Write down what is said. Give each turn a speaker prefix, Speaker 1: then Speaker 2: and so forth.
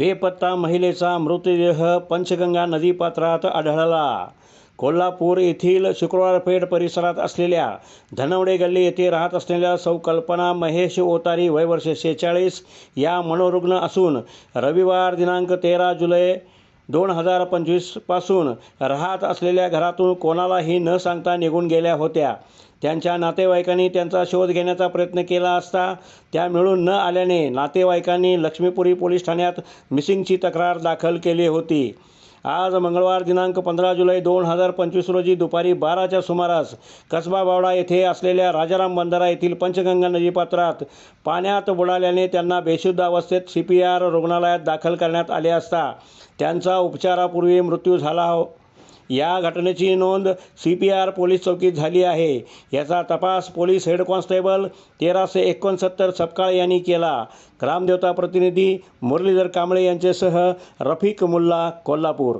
Speaker 1: बेपत्ता महिलेचा मृतदेह पंचगंगा नदीपात्रात आढळला. कोल्हापूर येथील शुक्रवारपेठ परिसरात असलेल्या धनवडे गल्ली येथे राहत असलेल्या सौ कल्पना महेश ओतारी वय वर्ष शेहेचाळीस या मनोरुग्ण असून रविवार दिनांक तेरा जुलै दोन हजार पंचवीसपासून राहत असलेल्या घरातून कोणालाही न सांगता निघून गेल्या होत्या. त्यांच्या नातेवाईकांनी त्यांचा शोध घेण्याचा प्रयत्न केला असता त्या मिळून न आल्याने नातेवाईकांनी लक्ष्मीपुरी पोलीस ठाण्यात मिसिंगची तक्रार दाखल केली होती. आज मंगळवार दिनांक पंधरा जुलै दोन हजार पंचवीस रोजी दुपारी बाराच्या सुमारास कसबा बावडा येथे असलेल्या राजाराम बंधारा येथील पंचगंगा नदीपात्रात पाण्यात बुडाल्याने त्यांना बेशुद्ध अवस्थेत सी पी आर रुग्णालयात दाखल करण्यात आले असता त्यांचा उपचारापूर्वी मृत्यू झाला हो- या घटनेची नोंद सी पी आर पोलीस चौकीत झाली आहे. याचा तपास पोलीस हेड कॉन्स्टेबल तेराशे एकोणसत्तर सपकाळ यांनी केला. ग्रामदेवता प्रतिनिधी मुरलीधर कांबळे यांच्यासह रफिक मुल्ला कोल्हापूर.